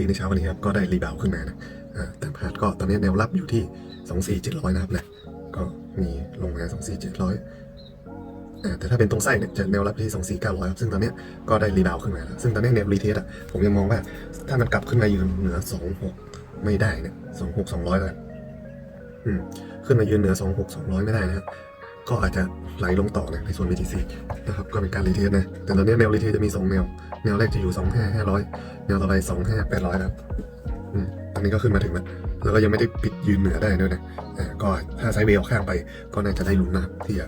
ดีในเช้าวันนี้ครับก็ได้รีบาวขึ้นมานะอ่าแต่พาดก็ตอนนี้แนวรับอยู่ที่สองสี่เจ็ดร้อยนะครับนะก็มีลงมาสองสี่เจ็ดร้อยแต่ถ้าเป็นตรงไส้เนี่ยจะแนวรับที่สองสี่เก้าร้อยครับ ซึ่งตอนนี้ก็ได้รีบาวขึ้นมาแล้ว ซึ่งตอนนี้แนวรีเทสอะผมยังมองว่าถ้ามันกลับขึ้นมายืนเหนือสองหกไม่ได้เนี่ยสองหกสองร้อยแล้วอืมขึ้นมายืนเหนือสองหกสองร้อยไม่ได้นะครับ ก็อาจจะไหลลงต่อนะในส่วน BTC นะครับก็เป็นการรีเทสนะ แต่ตอนนี้แนวรีเทสจะมี 2 แนว แนวแรกจะอยู่ 2 5 500 แนวต่อไป 2 5 800ครับอืมตอนนี้ก็ขึ้นมาถึงแล้วแล้วก็ยังไม่ได้ปิดยืนเหนือได้ด้วยนะอ่าก็ถ้าไซด์เวย์เอาข้างไปก็น่าจะได้ลุ้นนะครับที่จะ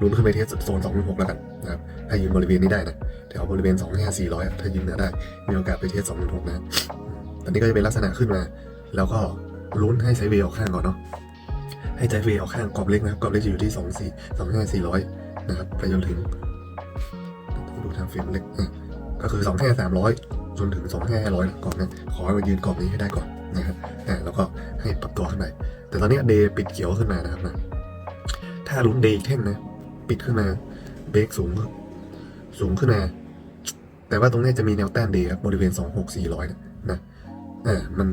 ลุ้นขึ้นไปเทสโซน2.6แล้วกันนะครับถ้ายืนบริเวณนี้ได้นะแถวบริเวณ 2 5 400อะถ้ายืนเหนือได้ มีโอกาสไปเทส2.6นะตอนนี้ก็จะเป็นลักษณะขึ้นมา แล้วก็ลุ้นให้ไซด์เวย์เอาข้างก่อนเนาะ ให้ใจเวย์เอาข้างกรอบเล็กนะครับกรอบเล็กจะอยู่ที่สองสี่สองห้าสี่ร้อยนะครับไปจนถึงดูทางเฟรมเล็กก็คือสองห้าสามร้อยจนถึงสองห้าห้าร้อยกรอบนะขอให้มันยืนกรอบนี้ให้ได้ก่อนนะครับอ่าแล้วก็ให้ปรับตัวขึ้นไปแต่ตอนนี้เดย์ปิดเขียวขึ้นมานะครับนะถ้าลุ้นเดย์แท่งนะปิดขึ้นมาเบรกสูงสูงขึ้นมา แต่ว่าตรงนี้จะมีแนวต้านเดย์ครับบริเวณสองหกสี่ร้อยนะนะอ่ามัน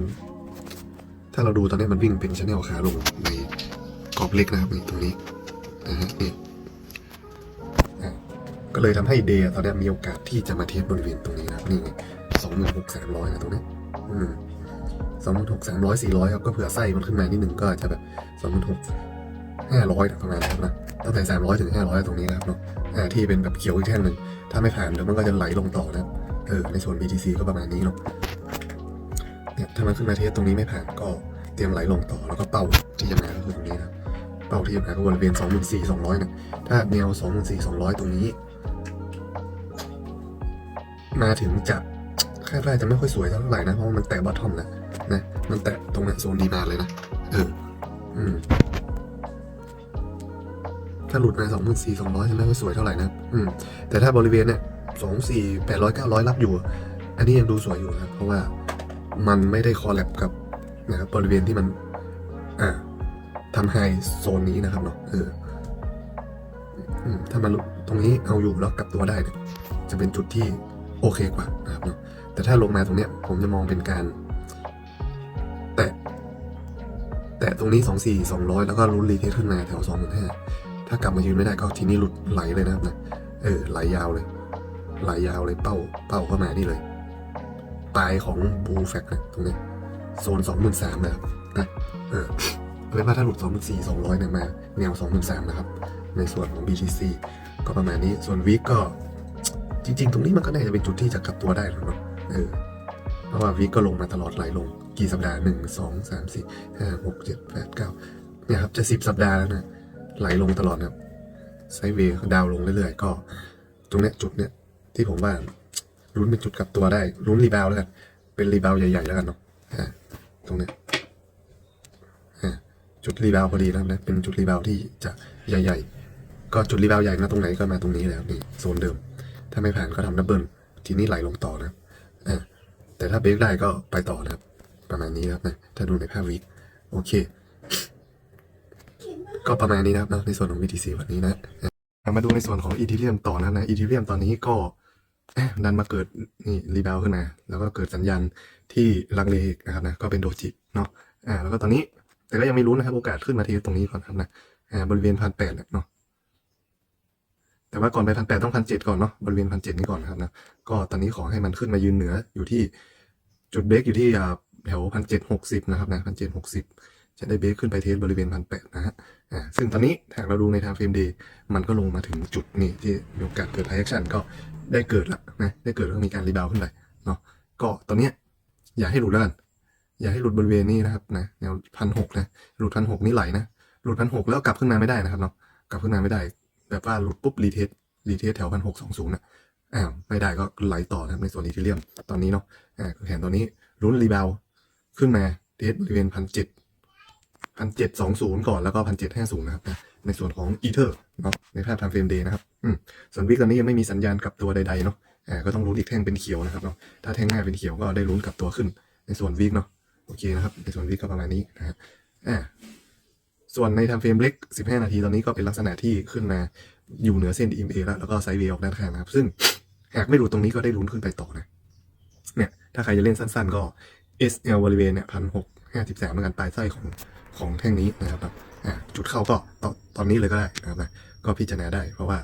ถ้าเราดูตอนนี้มันวิ่งเป็นชแนลขาลงในกรอบเล็กนะครับตรงนี้นะฮะนี่ก็เลยทำให้เดย์ตอนนี้มีโอกาสที่จะมาเทสบริเวณตรงนี้นะครับนี่สองหมื่นหกสามร้อยนะตรงนี้สองหมื่นหกสามร้อยสี่ร้อยครับก็เผื่อไส้มันขึ้นมานิดหนึ่งก็อาจจะแบบสองหมื่นหกห้าร้อยประมาณนั้นนะตั้งแต่สามร้อยถึงห้าร้อยตรงนี้นะครับเนาะที่เป็นแบบเขียวอีกแท่งหนึ่งถ้าไม่ผ่านเดี๋ยวมันก็จะไหลลงต่อนะเออในส่วน BTC ก็ประมาณนี้เนาะ เนี่ยถ้ามันขึ้นมาเทสตรงนี้ไม่ผ่านก็เตรียมไหลลงต่อแล้วก็เป้าที่จะมาก็คือตรงนี้นะเป้าที่จะมาก็บริเวณ2 4 2 0 0นะถ้าแนว2 4 2 0 0 ตรงนี้ มาถึงจะคาดว่าจะไม่ค่อยสวยเท่าไหร่นะเพราะมันแตะบอททอมแล้วนะมันแตะตรงนี้โซนดีมาเลยนะเอออืมถ้าหลุดมา2 4 2 0 0จะไม่ค่อยสวยเท่าไหร่นะอืมแต่ถ้าบริเวณเนี่ย2 4 800 900 รับอยู่ อันนี้ยังดูสวยอยู่นะเพราะว่า มันไม่ได้คอลแลบกับนะครับบริเวณที่มันอ่าทำไฮโซนนี้นะครับเนาะเออถ้ามันตรงนี้เอาอยู่แล้วกลับตัวได้เนี่ยจะเป็นจุดที่โอเคกว่านะครับเนาะแต่ถ้าลงมาตรงเนี้ยผมจะมองเป็นการ แตะแตะตรงนี้สองสี่สองร้อยแล้วก็ลุ้นรีเทสขึ้นมาแถวสองหมื่นห้าถ้ากลับมายืนไม่ได้ก็ทีนี้หลุดไหลเลยนะครับนะเออไหลยาวเลยไหลยาวเลยเป้าเป้าเข้ามานี่เลย ปลายของบูแฟกนะตรงนี้โซนสองหมื่นสามนะครับนะเออเอาเป็นว่าถ้าหลุดสองหมื่นสี่สองร้อยเนี่ยมาแนวสองหมื่นสามนะครับ ในส่วนของ BTC ก็ประมาณนี้ส่วนวิกก็จริง ๆ ตรงนี้มันก็น่าจะเป็นจุดที่จะกลับตัวได้แล้วเนาเออเพราะว่าวิกก็ลงมาตลอดไหลลง กี่สัปดาห์หนึ่งสองสามสี่ห้าหกเจ็ดแปดเก้าเนี่ยครับจะสิบสัปดาห์แล้วนะไหลลงตลอดนะครับไซเวย์ดาวลงเรื่อยๆ ก็ ตรงเนี้ยจุดเนี้ยที่ผมว่า ลุ้นเป็นจุดกลับตัวได้ลุ้นรีบาวแล้วกัน เป็นรีบาวใหญ่ๆแล้วกันเนาะตรงเนี้ยจุดรีบาวพอดีแล้วนะเป็นจุดรีบาวที่จะใหญ่ ๆ ก็จุดรีบาวใหญ่มาตรงไหนก็มาตรงนี้แล้วนี่โซนเดิม ถ้าไม่ผ่านก็ทำดับเบิลทีนี้ไหลลงต่อนะแต่ถ้าเบรกได้ก็ไปต่อนะครับ ประมาณนี้นะครับนะถ้าดูในภาพวิกโอเค ก็ประมาณนี้นะครับนะในส่วนของ VTC วันนี้นะมาดูในส่วนของอีทีเรียมต่อนะนะอีทีเรียมตอนนี้ก็ ดันมาเกิดนี่รีบาวขึ้นมา แล้วก็เกิดสัญญาณที่ลังเลนะครับนะก็เป็นโดจิเนาะอ่าแล้วก็ตอนนี้แต่ก็ยังไม่รู้นะครับโอกาสขึ้นมาทีตรงนี้ก่อนครับนะอ่าบริเวณพันแปดเนาะแต่ว่าก่อนไปพันแปดต้องพันเจ็ดก่อนเนาะบริเวณพันเจ็ดนี้ก่อนนะครับนะก็ตอนนี้ขอให้มันขึ้นมายืนเหนืออยู่ที่จุดเบรกอยู่ที่แถวพันเจ็ดหกสิบนะครับนะพันเจ็ดหกสิบ จะได้เบรกขึ้นไปเทสบริเวณพันแปดนะฮะซึ่งตอนนี้หากเราดูในทางเฟรมเดย์มันก็ลงมาถึงจุดนี้ที่มีโอกาสเกิดไฮแอคชั่นก็ได้เกิดละนะได้เกิดแล้วก็มีการรีบาวขึ้นไปเนาะก็ตอนเนี้ยอย่าให้หลุดแล้วกันอย่าให้หลุดบริเวณนี้นะครับนะแนวพันหกนะหลุดพันหกนี่ไหลนะหลุดพันหกแล้วกลับขึ้นมาไม่ได้นะครับเนาะกลับขึ้นมาไม่ได้ แบบว่าหลุดปุ๊บรีเทสรีเทสแถวพันหกสองศูนย์นะอ้าวไม่ได้ก็ไหลต่อนะในส่วนอีทีเรียมตอนนี้เนาะอ่าแผนตอนนี้ลุ้นรีบาวขึ้นมาเทสบริเวณพันเจ็ด พันเจ็ดสองศูนย์ก่อนแล้วก็พันเจ็ดห้าศูนย์นะครับในส่วนของอีเทอร์เนาะในภาพทางเฟรมเดย์นะครับอืมส่วนวิกตอนนี้ยังไม่มีสัญญาณกลับตัวใดๆเนาะอ่าก็ต้องลุ้นอีกแท่งเป็นเขียวนะครับเนาะถ้าแท่งหน้าเป็นเขียวก็ได้ลุ้นกลับตัวขึ้น ในส่วนวิกเนาะโอเคนะครับในส่วนวิกก็ประมาณนี้นะฮะอ่าส่วนในทำเฟรมเล็ก 15 นาทีตอนนี้ก็เป็นลักษณะที่ขึ้นมาอยู่เหนือเส้น EMA แล้วแล้วก็ไซด์เวย์ออกด้านข้างนะครับ ซึ่งหากไม่หลุดตรงนี้ก็ได้ลุ้นขึ้นไปต่อนะเนี่ยถ้าใครจะเล่นสั้นๆก็ SL บริเวณเนี่ยพันหกห้าสิบสามเหมือนกันปลายไส้ของของแท่งนี้นะครับแบบจุดเข้าก็ตอนตอนนี้เลยก็ได้นะครับนะก็พิจารณาได้ เพราะว่า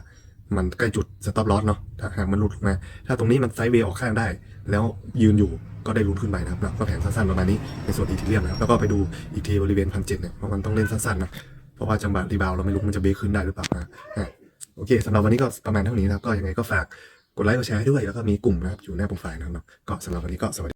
มันใกล้จุดสต็อปลอสเนาะถ้าหากมันหลุดลงมาถ้าตรงนี้มันไซด์เวย์ออกข้างได้ แล้วยืนอยู่ก็ได้ลุ้นขึ้นไปนะครับก็แผนสั้นๆประมาณนี้ในส่วนอีทีเรียมนะครับแล้วก็ไปดูอีกทีบริเวณพันเจ็ดเนี่ยเพราะมันต้องเล่นสั้นๆนะเพราะว่าจังหวะรีบาวเราไม่รู้มันจะเบรกขึ้นได้หรือเปล่านะโอเคสำหรับวันนี้ก็ประมาณเท่านี้นะครับก็ยังไงก็ฝากกดไลค์กดแชร์ให้ด้วยแล้วก็มีกลุ่มนะครับอยู่หน้าโปรไฟล์นะครับก็สำหรับวันนี้ก็สวัสดี